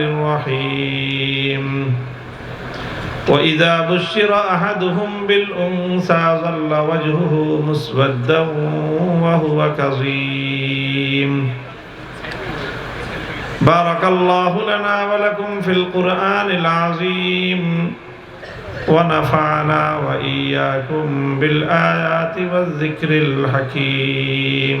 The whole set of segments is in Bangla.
الرحيم وإذا بشر أحدهم بالأنثى ظل وجهه مسودا وهو كظيم. بارك الله لنا ولكم في القرآن العظيم. ونفعنا وإياكم بالآيات والذكر الحكيم.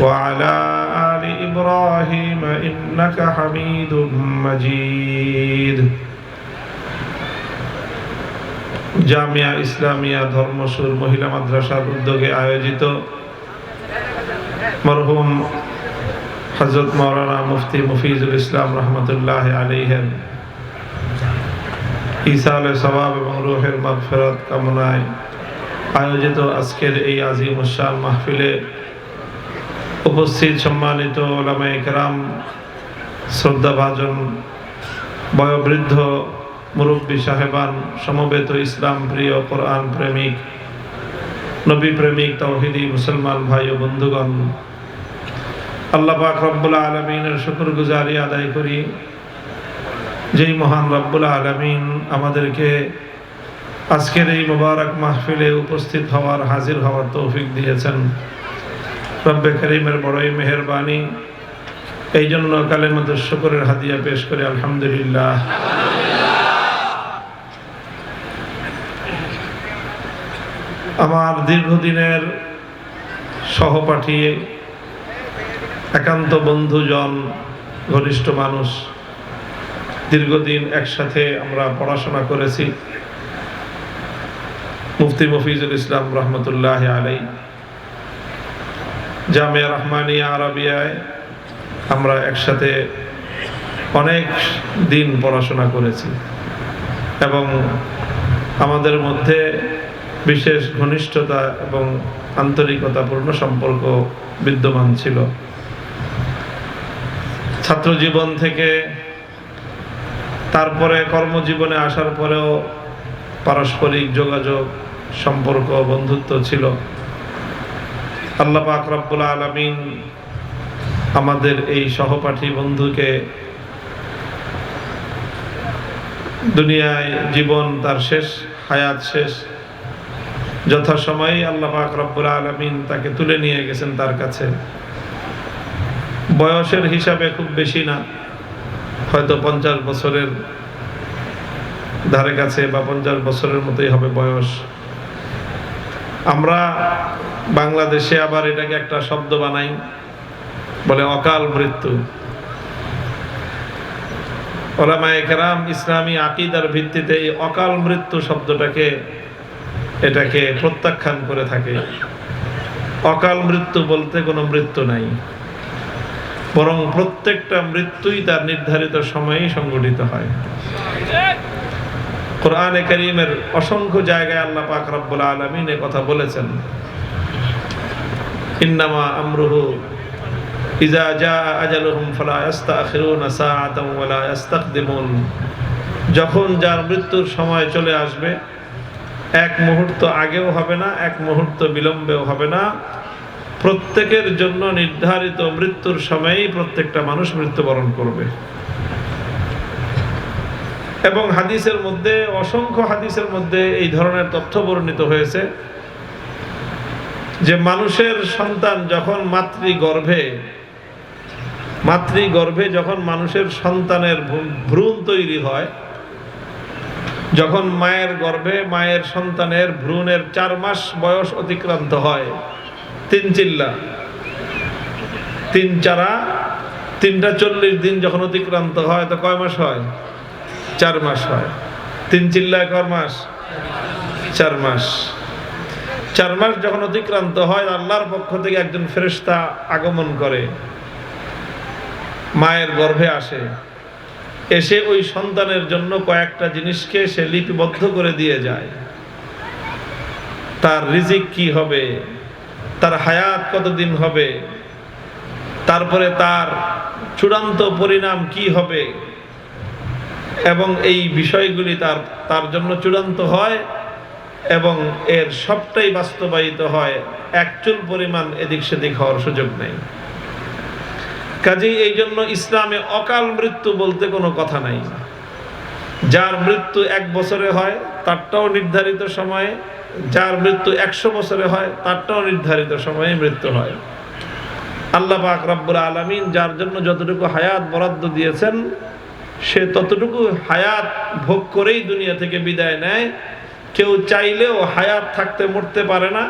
وعلى آل إبراهيم إنك حميد مجيد জামিয়া ইসলামিয়া ধর্মসুর মহিলা মাদ্রাসার উদ্যোগে আয়োজিত মরহুম হজরত মৌলানা মুফতি মুফিজুল ইসলাম রহমতুল্লাহ আলিহের ইসালে সবাব এবং রুহের মাগফেরত কামনায় আয়োজিত আজকের এই আজিম উসান মাহফিলে উপস্থিত সম্মানিত ওলামা একরাম শ্রদ্ধাভাজন, বয়োবৃদ্ধ মুরব্বী সাহেবান, সমবেত ইসলাম প্রিয় কোরআন প্রেমিক, নবী প্রেমিক তৌহিদি মুসলমান ভাই ও বন্ধুগণ, আল্লাহ পাক রব্বুল আলমিনের শুক্র গুজারি আদায় করি। যেই মহান রব্বুল আলমিন আমাদেরকে আজকের এই মোবারক মাহফিলে উপস্থিত হওয়ার হাজির হওয়ার তৌফিক দিয়েছেন। রব্বে করিমের বড়ই মেহরবানি। এই জন্য কালেমাদের শুকরের হাদিয়া পেশ করে, আলহামদুলিল্লাহ। আমার দীর্ঘদিনের সহপাঠী, একান্ত বন্ধুজন, ঘনিষ্ঠ মানুষ, দীর্ঘদিন একসাথে আমরা পড়াশোনা করেছি। মুফতি মফিজুল ইসলাম রহমতুল্লাহ আলাই জামিয়া রহমানিয়া আরবিয়ায় আমরা একসাথে অনেক দিন পড়াশোনা করেছি এবং আমাদের মধ্যে বিশেষ ঘনিষ্ঠতা এবং আন্তরিকতাপূর্ণ সম্পর্ক বিদ্যমান ছিল। ছাত্র জীবন থেকে তারপরে কর্মজীবনে আসার পরেও পারস্পরিক যোগাযোগ, সম্পর্ক, বন্ধুত্ব ছিল। আল্লাহ পাক রব্বুল আলমিন আমাদের এই সহপাঠী বন্ধুকে দুনিয়ায় জীবন তার শেষ, হায়াত শেষ, যথাসময়ে আল্লাহ পাক রব্বুল আলমিন তাকে তুলে নিয়ে গেছেন তার কাছে। বয়সের হিসাবে খুব বেশি না, হয়তো পঞ্চাশ বছরের ধারে কাছে বা পঞ্চাশ বছরের মতোই হবে বয়স। আমরা বাংলাদেশে আবার এটাকে একটা শব্দ বানাই, বলে অকাল মৃত্যু। কেরাম ইসলামী আকিদার ভিত্তিতে এই অকাল মৃত্যু শব্দটাকে এটাকে প্রত্যাখ্যান করে থাকে। অকাল মৃত্যু বলতে কোনো মৃত্যু নাই, বরং প্রত্যেকটা মৃত্যুই তার নির্ধারিত সময়েই সংঘটিত হয়। কোরআনে করিমের অসংখ্য জায়গায় আল্লাহ পাক রব্বুল আলমিন কথা বলেছেন। ইজা যখন যার মৃত্যুর সময় চলে আসবে, এক মুহূর্ত আগেও হবে না, এক মুহূর্ত বিলম্বেও হবে না। প্রত্যেকের জন্য নির্ধারিত মৃত্যুর সময়েই প্রত্যেকটা মানুষ মৃত্যুবরণ করবে। এবং হাদিসের মধ্যে, অসংখ্য হাদিসের মধ্যে এই ধরনের তথ্য বর্ণিত হয়েছে। যে মানুষের সন্তান যখন মাতৃ গর্ভে মাতৃ গর্ভে যখন মানুষের সন্তানের ভ্রূণ তৈরি হয়, যখন মায়ের গর্ভে মায়ের সন্তানের ভ্রূণের চার মাস বয়স অতিক্রান্ত হয়, তিন চিল্লা, তিন চারা, তিনটা চল্লিশ দিন যখন অতিক্রান্ত হয়, তো কয় মাস হয়? চার মাস হয়। তিন চিল্লায় কয় মাস? চার মাস। চার মাস যখন অতিক্রান্ত হয়, আল্লাহর পক্ষ থেকে একজন ফেরেশতা আগমন করে, মায়ের গর্ভে আসে। এসে ওই সন্তানের জন্য কয়েকটা জিনিসকে সে লিপিবদ্ধ করে দিয়ে যায়। তার রিজিক কি হবে? তার হায়াত কতদিন হবে? তারপরে তার চূড়ান্ত পরিণাম কি হবে? এবং এই বিষয়গুলি তার তার জন্য চূড়ান্ত হয়। এবং এর সবটাই বাস্তবায়িত হয় একচুল পরিমাণ এদিক সেদিক হওয়ার সুযোগ নেই। কাজেই এই জন্য ইসলামে অকাল মৃত্যু বলতে কোনো কথা নাই। যার মৃত্যু এক বছরে হয়, তারটাও নির্ধারিত সময়ে। যার মৃত্যু একশো বছরে হয়, তারটাও নির্ধারিত সময়ে মৃত্যু হয়। আল্লাহ পাক রব্বুল আলমিন যার জন্য যতটুকু হায়াত বরাদ্দ দিয়েছেন, সে ততটুকু হায়াত ভোগ করেই দুনিয়া থেকে বিদায় নেয়। কেউ চাইলেও হায়াত থাকতে মরতে পারে না,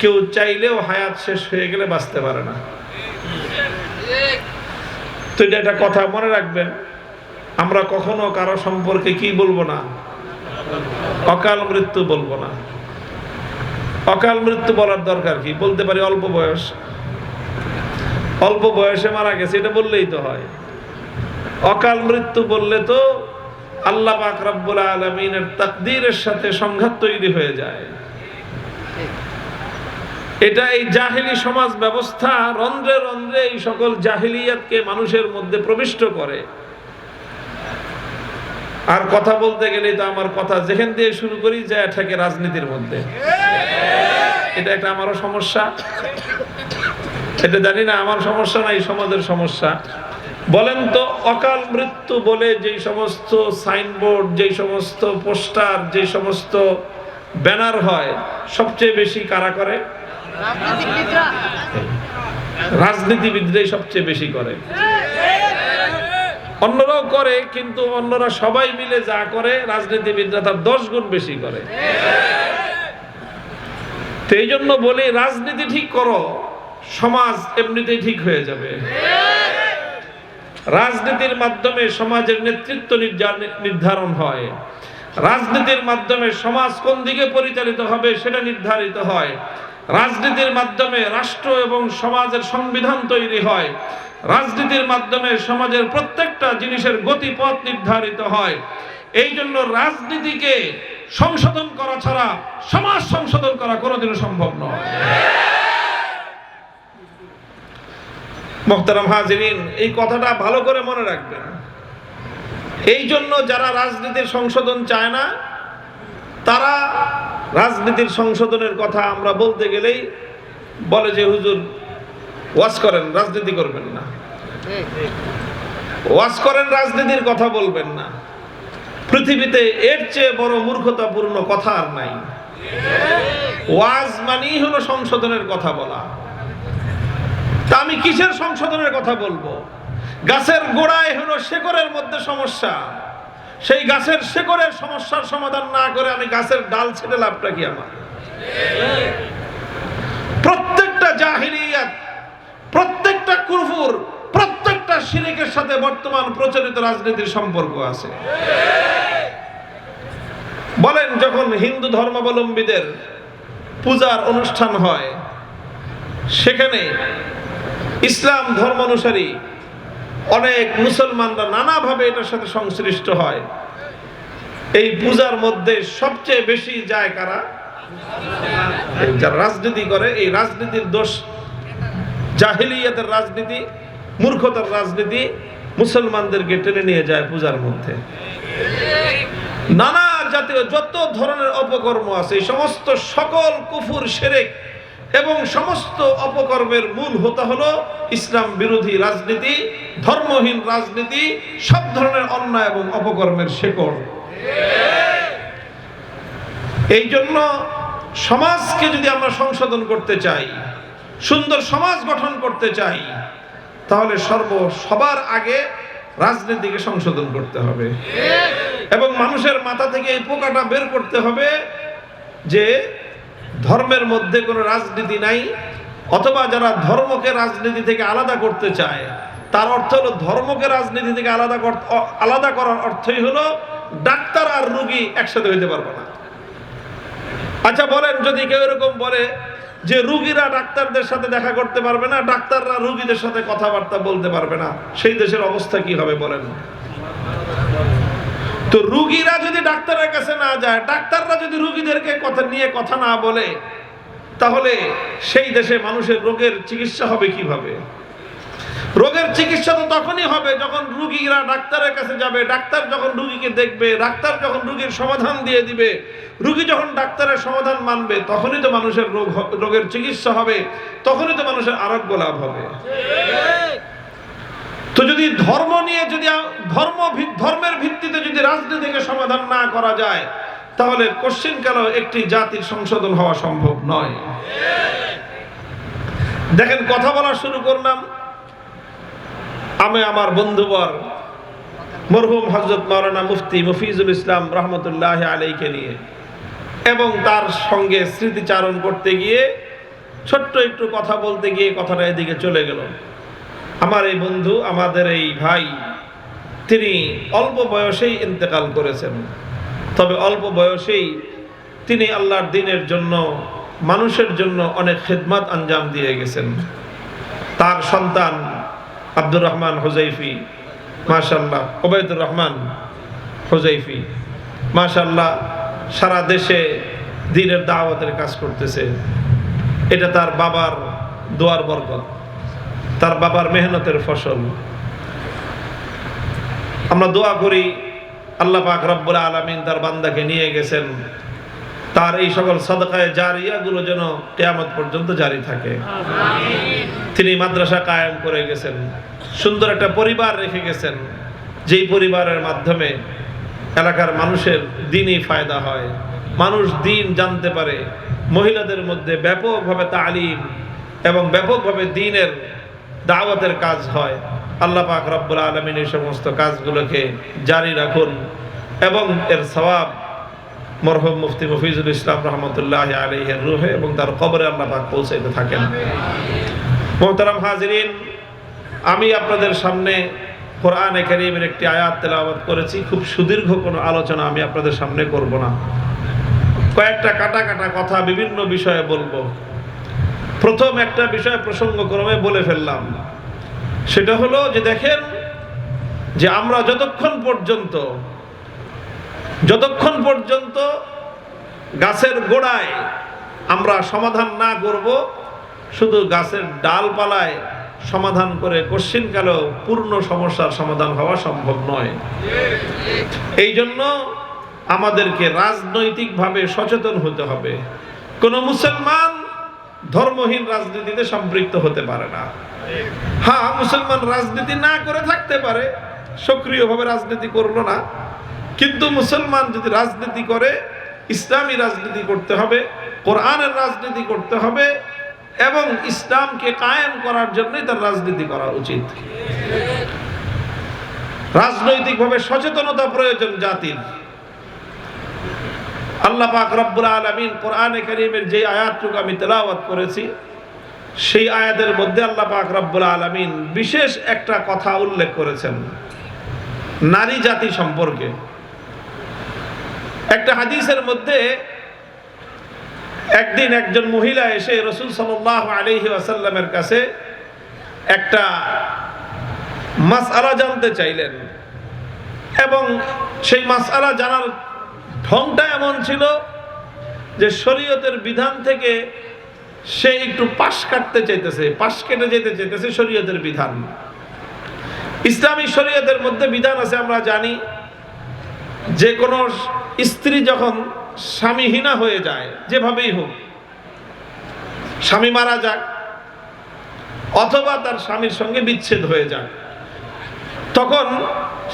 কেউ চাইলেও হায়াত শেষ হয়ে গেলে বাঁচতে পারে না। তো এটা একটা কথা মনে রাখবেন, আমরা কখনো কারও সম্পর্কে কি বলব না? অকাল মৃত্যু বলব না। অকাল মৃত্যু বলার দরকার কি? বলতে পারি অল্প বয়স। অল্প বয়সে মারা গেছে, এটা বললেই তো হয়। অকাল মৃত্যু বললে তো আল্লাহ আলমিনের তাকদীরের সাথে সংঘাত তৈরি হয়ে যায়। এটা এই জাহিলি সমাজ ব্যবস্থা রন্ধ্রে রন্ধ্রে এই সকল জাহিলিয়াতকে মানুষের মধ্যে প্রবিষ্ট করে। আর কথা বলতে গেলে তো আমার কথা যেখান দিয়ে শুরু করি যায় থাকে রাজনীতির মধ্যে। এটা একটা আমারও সমস্যা। এটা জানি না, আমার সমস্যা না, এই সমাজের সমস্যা। বলেন তো, অকাল মৃত্যু বলে যেই সমস্ত সাইনবোর্ড, যেই সমস্ত পোস্টার, যেই সমস্ত ব্যানার হয়, সবচেয়ে বেশি কারা করে? রাজনীতিবিদরাই সবচেয়ে বেশি করে। অন্যরাও করে, কিন্তু অন্যরা সবাই মিলে যা করে, রাজনীতিবিদরা তার দশ গুণ বেশি করে। তো এই জন্য বলি, রাজনীতি ঠিক করো, সমাজ এমনিতেই ঠিক হয়ে যাবে। রাজনীতির মাধ্যমে সমাজের নেতৃত্ব নির্ধারণ হয়। রাজনীতির মাধ্যমে সমাজ কোন দিকে পরিচালিত হবে সেটা নির্ধারিত হয়। রাজনীতির মাধ্যমে রাষ্ট্র এবং সমাজের সংবিধান তৈরি হয়। রাজনীতির মাধ্যমে সমাজের প্রত্যেকটা জিনিসের গতিপথ নির্ধারিত হয়। এই জন্য রাজনীতিকে সংশোধন করা ছাড়া সমাজ সংশোধন করা কোনোদিনও সম্ভব নয়। মোহতারাম হাজিরিন, এই কথাটা ভালো করে মনে রাখবেন। এই জন্য যারা রাজনীতির সংশোধন চায় না, তারা রাজনীতির সংশোধনের কথা আমরা বলতে গেলেই বলে যে, হুজুর, ওয়াজ করেন, রাজনীতি করবেন না। ওয়াজ করেন, রাজনীতির কথা বলবেন না। পৃথিবীতে এর চেয়ে বড় মূর্খতাপূর্ণ কথা আর নাই। ওয়াজ মানেই হলো সংশোধনের কথা বলা। তা আমি কিসের সংশোধনের কথা বলব? গাছের গোড়ায় হলো শেকড়ের মধ্যে সমস্যা। সেই গাছের শেকড়ের সমস্যার সমাধান না করে আমি গাছের ডাল ছেড়ে লাভটা কি আমার? প্রত্যেকটা জাহিলিয়াত, প্রত্যেকটা কুরফুর, প্রত্যেকটা শিরিকের সাথে বর্তমান প্রচলিত রাজনীতির সম্পর্ক আছে। বলেন, যখন হিন্দু ধর্মাবলম্বীদের পূজার অনুষ্ঠান হয়, সেখানে ইসলাম ধর্মানুসারী। অনেক মুসলমানরা নানাভাবে এটার সাথে সংশ্লিষ্ট হয়। এই পূজার মধ্যে সবচেয়ে বেশি যায় কারা? যারা রাজনীতি করে, এই রাজনীতির দোষ জাহিলিয়াতের রাজনীতি, মূর্খতার রাজনীতি মুসলমানদেরকে টেনে নিয়ে যায় পূজার মধ্যে। নানা জাতীয় যত ধরনের অপকর্ম আছে সমস্ত সকল কুফুর সেরেক এবং সমস্ত অপকর্মের মূল হতে হলো ইসলাম বিরোধী রাজনীতি, ধর্মহীন রাজনীতি, সব ধরনের অন্যায় এবং অপকর্মের শেকড়। এই জন্য সমাজকে যদি আমরা সংশোধন করতে চাই, সুন্দর সমাজ গঠন করতে চাই, তাহলে সর্ব সবার আগে রাজনীতিকে সংশোধন করতে হবে। এবং মানুষের মাথা থেকে এই পোকাটা বের করতে হবে যে ধর্মের মধ্যে কোনো রাজনীতি নাই, অথবা যারা ধর্মকে রাজনীতি থেকে আলাদা করতে চায়, তার অর্থ হলো ধর্মকে রাজনীতি থেকে আলাদা আলাদা করার অর্থই হলো ডাক্তার আর রুগী একসাথে হইতে পারবে না। আচ্ছা বলেন, যদি কেউ এরকম বলে যে রুগীরা ডাক্তারদের সাথে দেখা করতে পারবে না, ডাক্তাররা রুগীদের সাথে কথাবার্তা বলতে পারবে না, সেই দেশের অবস্থা কি হবে বলেন? তো রুগীরা যদি ডাক্তারের কাছে না যায়, ডাক্তাররা যদি রুগীদেরকে কথা নিয়ে কথা না বলে, তাহলে সেই দেশে মানুষের রোগের চিকিৎসা হবে কীভাবে? রোগের চিকিৎসা তো তখনই হবে যখন রুগীরা ডাক্তারের কাছে যাবে। ডাক্তার যখন রুগীকে দেখবে, ডাক্তার যখন রুগীর সমাধান দিয়ে দিবে, রুগী যখন ডাক্তারের সমাধান মানবে, তখনই তো মানুষের রোগ রোগের চিকিৎসা হবে, তখনই তো মানুষের আরোগ্য লাভ হবে। তো যদি ধর্ম নিয়ে যদি ধর্ম ধর্মের ভিত্তিতে যদি রাজনীতিকে সমাধান না করা যায়, তাহলে কোশ্চিন কাল একটি জাতির সংশোধন হওয়া সম্ভব নয়? দেখেন, কথা বলা শুরু করলাম। আমি আমার বন্ধুবর মরহুম হজরত মাওলানা মুফতি মফিজুল ইসলাম রহমতুল্লাহ আলীকে নিয়ে এবং তার সঙ্গে স্মৃতিচারণ করতে গিয়ে ছোট্ট একটু কথা বলতে গিয়ে কথাটা এদিকে চলে গেল। আমার এই বন্ধু, আমাদের এই ভাই, তিনি অল্প বয়সেই ইন্তেকাল করেছেন। তবে অল্প বয়সেই তিনি আল্লাহর দিনের জন্য, মানুষের জন্য অনেক খেদমাত আঞ্জাম দিয়ে গেছেন। তার সন্তান আব্দুর রহমান হুজাইফি মাশাল্লাহ ওবায়দুর রহমান হোজাইফি মাশাল্লাহ সারা দেশে দিনের দাওয়াতের কাজ করতেছে। এটা তার বাবার দোয়ার বরকত। তার বাবার মেহনতের ফসল। আমরা দোয়া করি আল্লাহ পাক রব্বুল আলমিন তার বান্দাকে নিয়ে গেছেন। তার এই সকল সদকায় জারিয়াগুলো যেন কেয়ামত পর্যন্ত জারি থাকে। তিনি মাদ্রাসা কায়েম করে গেছেন সুন্দর একটা পরিবার রেখে গেছেন। যেই পরিবারের মাধ্যমে এলাকার মানুষের দিনই ফায়দা হয়। মানুষ দিন জানতে পারে মহিলাদের মধ্যে ব্যাপকভাবে তালিম এবং ব্যাপকভাবে দিনের দাওয়াতের কাজ হয়। আল্লাহ পাক রব্বুল আলমিন এই সমস্ত কাজগুলোকে জারি রাখুন এবং এর সওয়াব মরহম মুফতি মফিজুল ইসলাম রহমতুল্লাহ আলহের রুহে এবং তার কবরে আল্লাহ পাক পৌঁছাইতে থাকেন। মোহতারাম হাজরিন, আমি আপনাদের সামনে কোরআনে কারীমের একটি আয়াত তেলাওয়াত করেছি। খুব সুদীর্ঘ কোনো আলোচনা আমি আপনাদের সামনে করব না। কয়েকটা কাটা কাটা কথা বিভিন্ন বিষয়ে বলব। প্রথম একটা বিষয় প্রসঙ্গক্রমে বলে ফেললাম। সেটা হলো যে দেখেন, যে আমরা যতক্ষণ পর্যন্ত যতক্ষণ পর্যন্ত গাছের গোড়ায় আমরা সমাধান না করব, শুধু গাছের ডালপালায় সমাধান করে কোশ্চিনকালেও পূর্ণ সমস্যার সমাধান হওয়া সম্ভব নয়। এই জন্য আমাদেরকে রাজনৈতিকভাবে সচেতন হতে হবে। কোনো মুসলমান ধর্মহীন রাজনীতিতে সম্পৃক্ত হতে পারে না। হ্যাঁ মুসলমান রাজনীতি না করে থাকতে পারে, সক্রিয়ভাবে রাজনীতি করল না। কিন্তু মুসলমান যদি রাজনীতি করে, ইসলামী রাজনীতি করতে হবে, কোরআনের রাজনীতি করতে হবে, এবং ইসলামকে কায়েম করার জন্যই তার রাজনীতি করা উচিত। রাজনৈতিকভাবে সচেতনতা প্রয়োজন জাতির। আল্লাহ পাক রব্বুল আলমিন কোরআনে করিমের যে আয়াতটুকু আমি তেলাওয়াত করেছি, সেই আয়াতের মধ্যে আল্লাহ পাক রব্বুল আলমিন বিশেষ একটা কথা উল্লেখ করেছেন, নারী জাতি সম্পর্কে। একটা হাদিসের মধ্যে একদিন একজন মহিলা এসে রসুল সাল্লাহ আলহি আসাল্লামের কাছে একটা মাসআলা জানতে চাইলেন এবং সেই মাসআলা জানার ঢংটা এমন ছিল যে শরীয়তের বিধান থেকে সে একটু পাশ কাটতে চাইতেছে, পাশ কেটে যেতে চাইতেছে শরীয়তের বিধান। ইসলামী শরীয়তের মধ্যে বিধান আছে, আমরা জানি, যে কোনো স্ত্রী যখন স্বামীহীনা হয়ে যায়, যেভাবেই হোক, স্বামী মারা যাক, অথবা তার স্বামীর সঙ্গে বিচ্ছেদ হয়ে যাক, তখন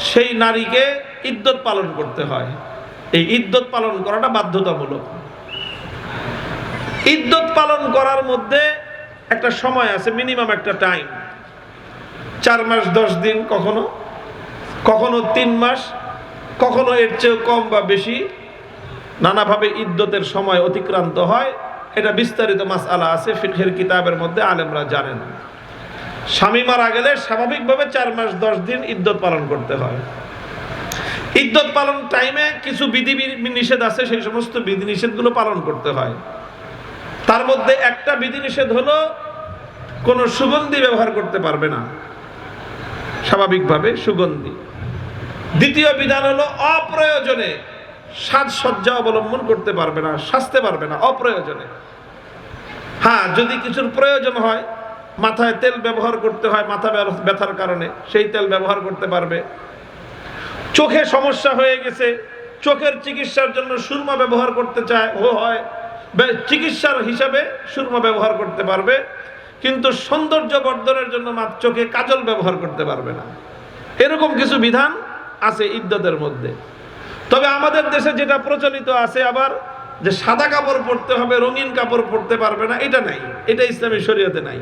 সেই নারীকে ইদ্যত পালন করতে হয়। এই ইদ্যত পালন করাটা বাধ্যতামূলক। ইদ্যত পালন করার মধ্যে একটা সময় আছে, মিনিমাম একটা টাইম। চার মাস, দশ দিন, কখনো। কখনো তিন মাস, কখনো এর চেয়েও কম বা বেশি। নানাভাবে ইদ্যতের সময় অতিক্রান্ত হয়। এটা বিস্তারিত মাস আলা আছে ফিখের কিতাবের মধ্যে আলেমরা জানেন। স্বামী মারা গেলে স্বাভাবিকভাবে চার মাস, দশ দিন ইদ্যত পালন করতে হয়। ইদ্যত পালন টাইমে কিছু বিধি নিষেধ আছে, সেই সমস্ত বিধি নিষেধগুলো পালন করতে হয়। তার মধ্যে একটা বিধিনিষেধ হলো, কোনো সুগন্ধি ব্যবহার করতে পারবে না। স্বাভাবিকভাবে সুগন্ধি। দ্বিতীয় বিধান হলো, অপ্রয়োজনে সাজসজ্জা অবলম্বন করতে পারবে না, সাজতে পারবে না, অপ্রয়োজনে। হ্যাঁ যদি কিছুর প্রয়োজন হয়, মাথায় তেল ব্যবহার করতে হয়, মাথা ব্যথ- ব্যথার কারণে, সেই তেল ব্যবহার করতে পারবে। চোখে সমস্যা হয়ে গেছে, চোখের চিকিৎসার জন্য সুরমা ব্যবহার করতে চায়, ও হয় চিকিৎসার হিসাবে সুরমা ব্যবহার করতে পারবে, কিন্তু সৌন্দর্য বর্ধনের জন্য মাত্র চোখে কাজল ব্যবহার করতে পারবে না। এরকম কিছু বিধান আছে ইদ্যতের মধ্যে। তবে আমাদের দেশে যেটা প্রচলিত আছে আবার, যে সাদা কাপড় পরতে হবে, রঙিন কাপড় পরতে পারবে না, এটা নাই, এটা ইসলামী শরীয়তে নাই।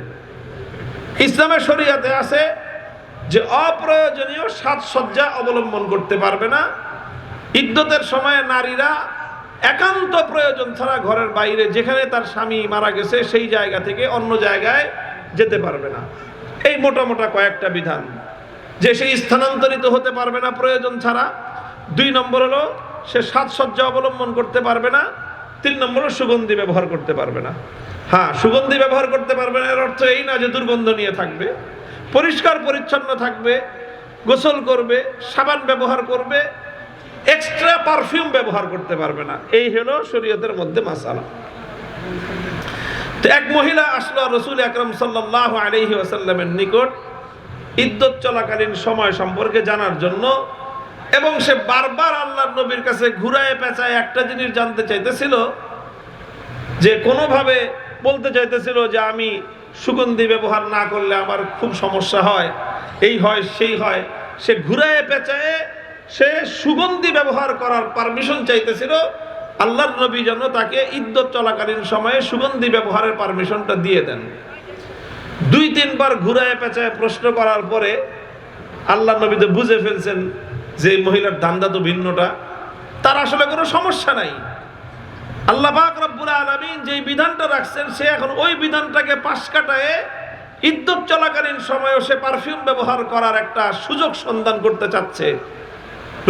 ইসলামের শরীয়তে আছে যে অপ্রয়োজনীয় সাজসজ্জা অবলম্বন করতে পারবে না। ইদ্যতের সময়ে নারীরা একান্ত প্রয়োজন ছাড়া ঘরের বাইরে যেখানে তার স্বামী মারা গেছে সেই জায়গা থেকে অন্য জায়গায় যেতে পারবে না। এই মোটা মোটা কয়েকটা বিধান। যে সে স্থানান্তরিত হতে পারবে না প্রয়োজন ছাড়া। দুই নম্বর হলো, সে সাজসজ্জা অবলম্বন করতে পারবে না। তিন নম্বর সুগন্ধি ব্যবহার করতে পারবে না। হ্যাঁ সুগন্ধি ব্যবহার করতে পারবে না এর অর্থ এই না যে দুর্গন্ধ নিয়ে থাকবে। পরিষ্কার, পরিচ্ছন্ন থাকবে, গোসল করবে, সাবান ব্যবহার করবে এক্সট্রা পারফিউম ব্যবহার করতে পারবে না। এই হলো শরীয়তের মধ্যে মাসালা। তো এক মহিলা আসলো রসুল আকরম সাল্লাহ আলহি আসাল্লামের নিকট ইদ্যত চলাকালীন সময় সম্পর্কে জানার জন্য, এবং সে বারবার আল্লাহ নবীর কাছে ঘুরায় পেঁচায় একটা জিনিস জানতে চাইতেছিল যে কোনোভাবে বলতে চাইতেছিল যে আমি সুগন্ধি ব্যবহার না করলে আমার খুব সমস্যা হয়। এই হয়, সেই হয়। সে ঘুরায় পেঁচায় সে সুগন্ধি ব্যবহার করার পারমিশন চাইতেছিল। আল্লাহর নবী যেন তাকে ইদ্যত চলাকালীন সময়ে সুগন্ধি ব্যবহারের পারমিশনটা দিয়ে দেন। দুই, তিনবার ঘুরায় পেঁচায় প্রশ্ন করার পরে আল্লাহ নবী তো বুঝে ফেলছেন যে মহিলার ধান্দা তো ভিন্নটা। তার আসলে কোনো সমস্যা নাই। আল্লাহ পাক রব্বুল আলামিন যেই বিধানটা রাখছেন, সে এখন ওই বিধানটাকে পাশ কাটায় ইদ্যত চলাকালীন সময়ে সে পারফিউম ব্যবহার করার একটা সুযোগ সন্ধান করতে চাচ্ছে।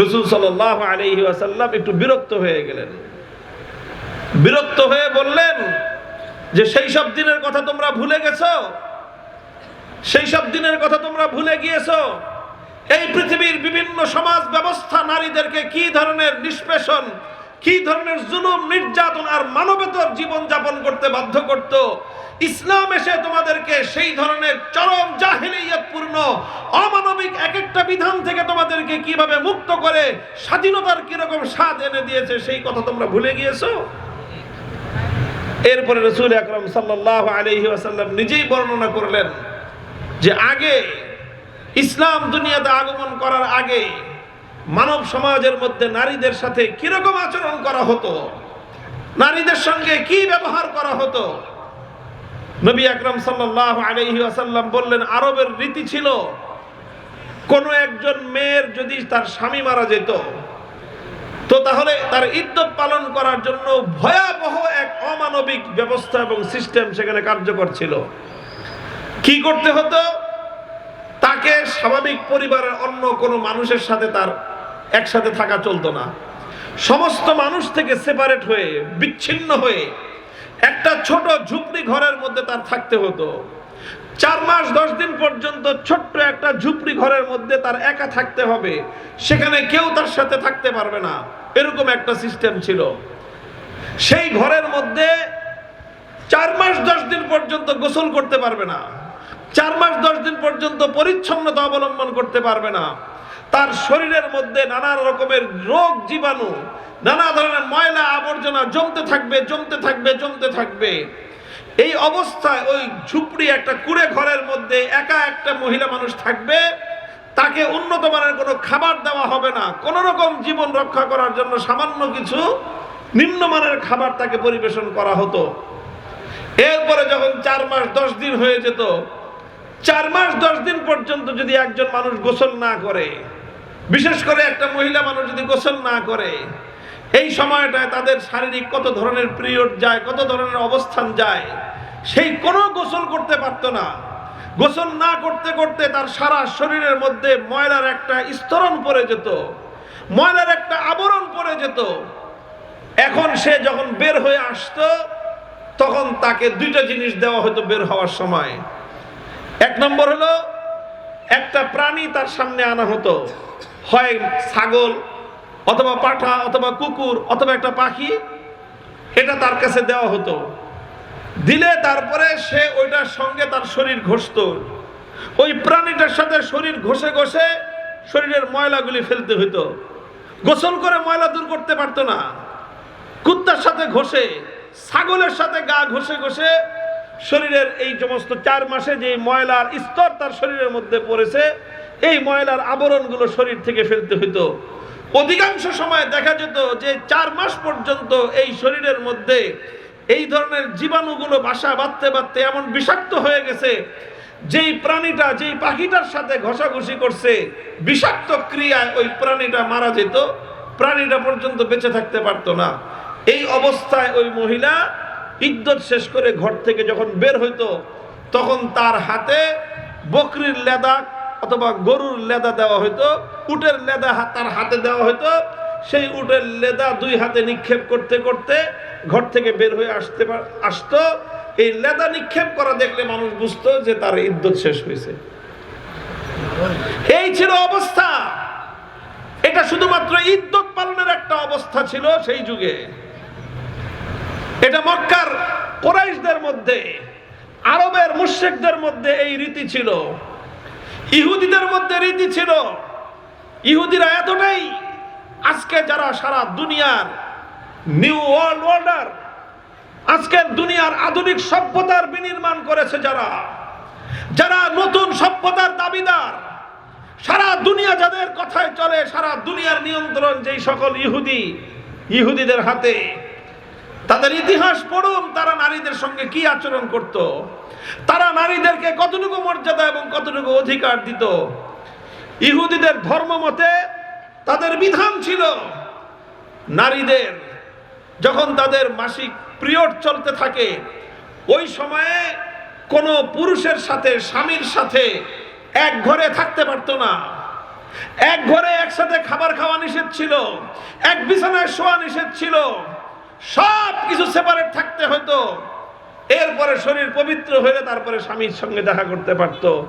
রসুল সাল্লাহ আলহি আসাল্লাম একটু বিরক্ত হয়ে গেলেন। বিরক্ত হয়ে বললেন যে, সেই সব দিনের কথা তোমরা ভুলে গেছো? সেই সব দিনের কথা তোমরা ভুলে গিয়েছো? এই পৃথিবীর বিভিন্ন সমাজ ব্যবস্থা নারীদেরকে কি ধরনের নিষ্পেষণ কি ধরনের জুলুম, নির্যাতন আর মানবেতর জীবন যাপন করতে বাধ্য করত? ইসলাম এসে তোমাদেরকে সেই ধরনের চরম জাহিলিয়াতপূর্ণ, অমানবিক এক একটা বিধান থেকে তোমাদেরকে কীভাবে মুক্ত করে স্বাধীনতার কীরকম স্বাদ এনে দিয়েছে, সেই কথা তোমরা ভুলে গিয়েছো? এরপরে রসুল আকরম সাল্লাহ আলহি আসাল্লাম নিজেই বর্ণনা করলেন যে আগে ইসলাম দুনিয়াতে আগমন করার আগে মানব সমাজের মধ্যে নারীদের সাথে কীরকম আচরণ করা হতো? নারীদের সঙ্গে কি ব্যবহার করা হতো? নবী আকরম সাল্লাহ আলহি আসাল্লাম বললেন, আরবের রীতি ছিল, কোনো একজন মেয়ের যদি তার স্বামী মারা যেত, তো তাহলে তার ইদ্যত পালন করার জন্য ভয়াবহ এক অমানবিক ব্যবস্থা এবং সিস্টেম সেখানে কার্যকর ছিল। কি করতে হতো? তাকে স্বাভাবিক পরিবারের অন্য কোনো মানুষের সাথে তার একসাথে থাকা চলতো না। সমস্ত মানুষ থেকে সেপারেট হয়ে, বিচ্ছিন্ন হয়ে একটা ছোট ঝুপড়ি ঘরের মধ্যে তার থাকতে হতো। চার মাস, দশ দিন পর্যন্ত ছোট্ট একটা ঝুপড়ি ঘরের মধ্যে তার একা থাকতে হবে। সেখানে কেউ তার সাথে থাকতে পারবে না। এরকম একটা সিস্টেম ছিল। সেই ঘরের মধ্যে চার মাস, দশ দিন পর্যন্ত গোসল করতে পারবে না। চার মাস, দশ দিন পর্যন্ত পরিচ্ছন্নতা অবলম্বন করতে পারবে না। তার শরীরের মধ্যে নানা রকমের রোগ, জীবাণু, নানা ধরনের ময়লা আবর্জনা জমতে থাকবে জমতে থাকবে জমতে থাকবে। এই অবস্থায় ওই ঝুপড়ি একটা কুড়ে ঘরের মধ্যে একা একটা মহিলা মানুষ থাকবে, তাকে উন্নত মানের কোনো খাবার দেওয়া হবে না। কোনো রকম জীবন রক্ষা করার জন্য সামান্য কিছু নিম্নমানের খাবার তাকে পরিবেশন করা হতো। এরপরে যখন চার মাস দশ দিন হয়ে যেত, চার মাস দশ দিন পর্যন্ত যদি একজন মানুষ গোসল না করে বিশেষ করে একটা মহিলা মানুষ যদি গোসল না করে, এই সময়টায় তাদের শারীরিক কত ধরনের পিরিয়ড যায়, কত ধরনের অবস্থান যায়, সেই কোনো গোসল করতে পারতো না। গোসল না করতে করতে তার সারা শরীরের মধ্যে ময়লার একটা স্তরণ পড়ে যেত, ময়লার একটা আবরণ পড়ে যেত। এখন সে যখন বের হয়ে আসতো, তখন তাকে দুইটা জিনিস দেওয়া হতো বের হওয়ার সময়। এক নম্বর হলো একটা প্রাণী তার সামনে আনা হতো। হয় ছাগল, অথবা পাঠা, অথবা কুকুর, অথবা একটা পাখি, এটা তার কাছে দেওয়া হতো। দিলে তারপরে সে ওইটার সঙ্গে তার শরীর ঘষত। ওই প্রাণীটার সাথে শরীর ঘষে ঘষে শরীরের ময়লাগুলি ফেলতে হইতো। গোসল করে ময়লা দূর করতে পারতো না। কুত্তার সাথে ঘষে, ছাগলের সাথে গা ঘষে ঘষে শরীরের এই সমস্ত চার মাসে যে ময়লার স্তর তার শরীরের মধ্যে পড়েছে, এই ময়লার আবরণগুলো শরীর থেকে ফেলতে হইতো। অধিকাংশ সময় দেখা যেত যে চার মাস পর্যন্ত এই শরীরের মধ্যে এই ধরনের জীবাণুগুলো বাসা বাঁধতে বাঁধতে এমন বিষাক্ত হয়ে গেছে, যেই প্রাণীটা, যেই পাখিটার সাথে ঘষাঘষি করছে, বিষাক্ত ক্রিয়ায় ওই প্রাণীটা মারা যেত, প্রাণীটা পর্যন্ত বেঁচে থাকতে পারতো না। এই অবস্থায় ওই মহিলা ইদ্যত শেষ করে ঘর থেকে যখন বের হইতো, তখন তার হাতে বকরির লেদা অথবা গরুর লেদা দেওয়া হইতো, উটের লেদা তার হাতে দেওয়া হইতো। সেই উটের লেদা দুই হাতে নিক্ষেপ করতে করতে ঘর থেকে বের হয়ে আসতে আসতো। এই লেদা নিক্ষেপ করা দেখলে মানুষ বুঝতো যে তার ইদ্যত শেষ হয়েছে। এই ছিল অবস্থা। এটা শুধুমাত্র ইদ্যত পালনের একটা অবস্থা ছিল সেই যুগে। এটা মক্কার কোরাইশদের মধ্যে, আরবের মুশ্রিকদের মধ্যে এই রীতি ছিল। ইহুদিদের মধ্যে রীতি ছিল, ইহুদিরা এতটাই আজকে যারা সারা দুনিয়ার নিউ ওয়ার্ল্ড অর্ডার আজকের দুনিয়ার আধুনিক সভ্যতার বিনির্মাণ করেছে যারা যারা নতুন সভ্যতার দাবিদার, সারা দুনিয়া যাদের কথায় চলে, সারা দুনিয়ার নিয়ন্ত্রণ যেই সকল ইহুদি, ইহুদিদের হাতে তাদের ইতিহাস পড়ুন, তারা নারীদের সঙ্গে কি আচরণ করত, তারা নারীদেরকে কতটুকু মর্যাদা এবং কতটুকু অধিকার দিত। ইহুদিদের ধর্ম মতে তাদের বিধান ছিল, নারীদের যখন তাদের মাসিক পিরিয়ড চলতে থাকে, ওই সময়ে কোনো পুরুষের সাথে, স্বামীর সাথে এক ঘরে থাকতে পারতো না। এক ঘরে একসাথে খাবার খাওয়া নিষেধ ছিল, এক বিছানায় শোয়া নিষেধ ছিল সব কিছু সেপারেট থাকতে হতো। এরপরে শরীর পবিত্র হয়ে তারপরে স্বামীর সঙ্গে দেখা করতে পারতো।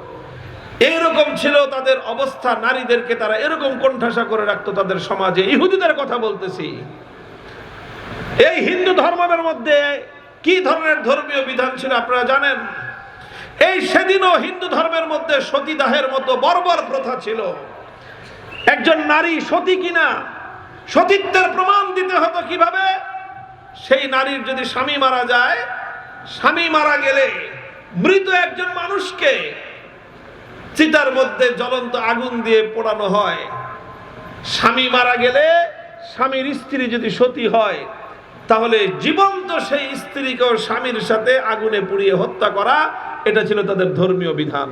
এইরকম ছিল তাদের অবস্থা, নারীদেরকে তারা এরকম কোণঠাসা করে রাখতো তাদের সমাজে। ইহুদিদের কথা বলতেছি। এই হিন্দু ধর্মের মধ্যে কি ধরনের ধর্মীয় বিধান ছিল আপনারা জানেন? এই সেদিনও হিন্দু ধর্মের মধ্যে সতীদাহের মতো বর্বর প্রথা ছিল। একজন নারী সতী কিনা, সতীত্বের প্রমাণ দিতে হতো কীভাবে? সেই নারীর যদি স্বামী মারা যায়, স্বামী মারা গেলে মৃত একজন মানুষকে চিতার মধ্যে জ্বলন্ত আগুন দিয়ে পোড়ানো হয়। স্বামী মারা গেলে স্বামীর স্ত্রী যদি সতী হয়, তাহলে জীবন্ত সেই স্ত্রীকেও স্বামীর সাথে আগুনে পুড়িয়ে হত্যা করা, এটা ছিল তাদের ধর্মীয় বিধান।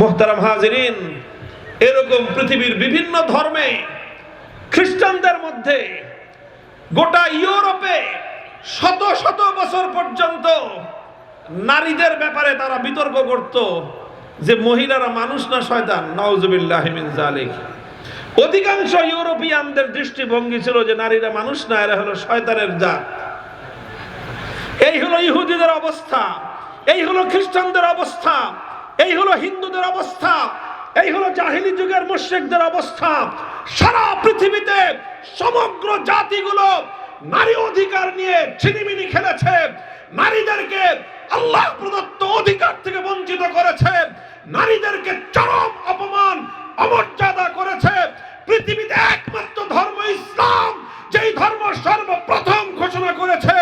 মোহতারাম হাজিরিন, এরকম পৃথিবীর বিভিন্ন ধর্মে খ্রিস্টানদের মধ্যে গোটা ইউরোপে শত শত বছর পর্যন্ত নারীদের ব্যাপারে তারা বিতর্ক করত যে মহিলারা মানুষ না শয়তান নওজুবিল্লাহ মিন জালিক অধিকাংশ ইউরোপিয়ানদের দৃষ্টিভঙ্গি ছিল যে নারীরা মানুষ না, এরা হলো শয়তানের জাত। এই হলো ইহুদিদের অবস্থা, এই হলো খ্রিস্টানদের অবস্থা, এই হলো হিন্দুদের অবস্থা এই হলো জাহিলি যুগের মুশ্রিকদের অবস্থা। সারা পৃথিবীতে সমগ্র জাতিগুলো নারী অধিকার নিয়ে ছিনিমিনি খেলেছে। নারীদেরকে আল্লাহ প্রদত্ত অধিকার থেকে বঞ্চিত করেছে। নারীদেরকে চরম অপমান, অমর্যাদা করেছে। পৃথিবীতে একমাত্র ধর্ম ইসলাম। যেই ধর্ম সর্বপ্রথম ঘোষণা করেছে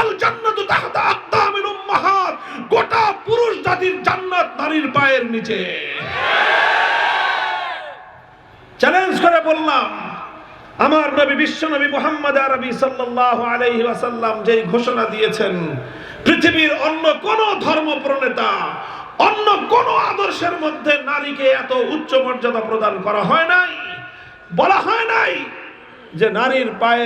আল জান্নাতু তাহতা আকদামিল উম্মাহাত, গোটা পুরুষ জাতির জান্নাত নারীর পায়ের নিচে। চ্যালেঞ্জ করে বললাম, আমার নবী, বিশ্ব নবী মোহাম্মদ আরবি সাল্লাল্লাহু আলাইহি ওয়াসাল্লাম যেই ঘোষণা দিয়েছেন, পৃথিবীর অন্য কোন ধর্ম প্রণেতা অন্য কোন আদর্শের মধ্যে নারীকে এত উচ্চ মর্যাদা প্রদান করা হয় নাই, বলা হয় নাই। যে নারীর পায়ে